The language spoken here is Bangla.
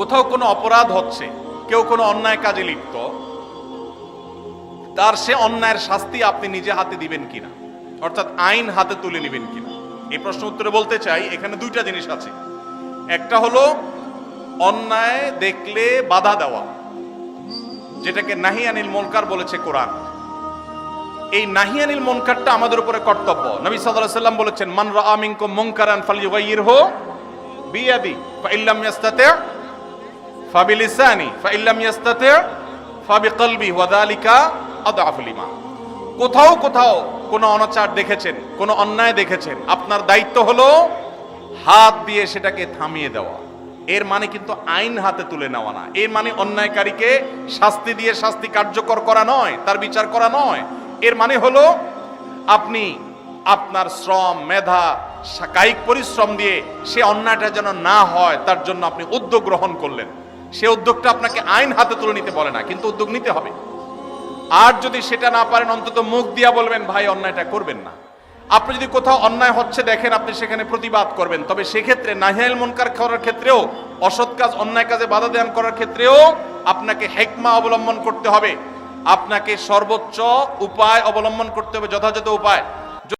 কোথাও কোনো অপরাধ হচ্ছে, কেউ কোনো অন্যায় কাজে লিপ্ত, তার সে অন্যায়ের শাস্তি আপনি নিজে হাতে দিবেন কিনা? অর্থাৎ আইন হাতে তুলে নেবেন কিনা? এই প্রশ্ন উত্তরে বলতে চাই, এখানে দুইটা জিনিস আছে। একটা হলো, অন্যায় দেখলে বাধা দেওয়া, যেটাকে নাহি আনিল মুনকার বলেছে কোরআন। এই নাহি আনিল মুনকারটা আমাদের উপরে কর্তব্য। নবী সাল্লাল্লাহু সাল্লাম বলেছেন, মান রাআ মিনকুম মুনকারান ফালইয়ুগাইয়িরহু বিয়াদি ফাইল্লাম ইয়াস্তাতি। ফাবিলিসানি, ফাইল্লাম ইয়াস্তাতি, ফাবিকলবি ওয়া যালিকা আদআফুল ঈমান কোথাও কোথাও কোনো অনাচার দেখেছেন, কোনো অন্যায় দেখেছেন, আপনার দায়িত্ব হলো হাত দিয়ে সেটাকে থামিয়ে দেওয়া। এর মানে কিন্তু আইন হাতে তুলে নেওয়া না। এর মানে অন্যায়কারীকে শাস্তি দিয়ে শাস্তি কার্যকর করা নয়, তার বিচার করা নয়। এর মানে হলো আপনি আপনার শ্রম, মেধা কায়িক পরিশ্রম দিয়ে সে অন্যায়টা যেন না হয়, তার জন্য আপনি উদ্যোগ গ্রহণ করলেন। সে উদ্যোগটা আপনাকে আইন হাতে তুলে নিতে বলে না, কিন্তু উদ্যোগ নিতে হবে। আর যদি সেটা না পারেন, অন্তত মুখ দিয়া বলবেন, ভাই, অন্যায়টা করবেন না। আপনি যদি কোথাও অন্যায় হচ্ছে দেখেন, আপনি সেখানে প্রতিবাদ করবেন। তবে সেক্ষেত্রে নাহিয়াল মনকার করার ক্ষেত্রেও, অসৎ কাজ, অন্যায় কাজে বাধা দান করার ক্ষেত্রেও আপনাকে হেকমা অবলম্বন করতে হবে। আপনাকে সর্বোচ্চ উপায় অবলম্বন করতে হবে, যথাযথ উপায়।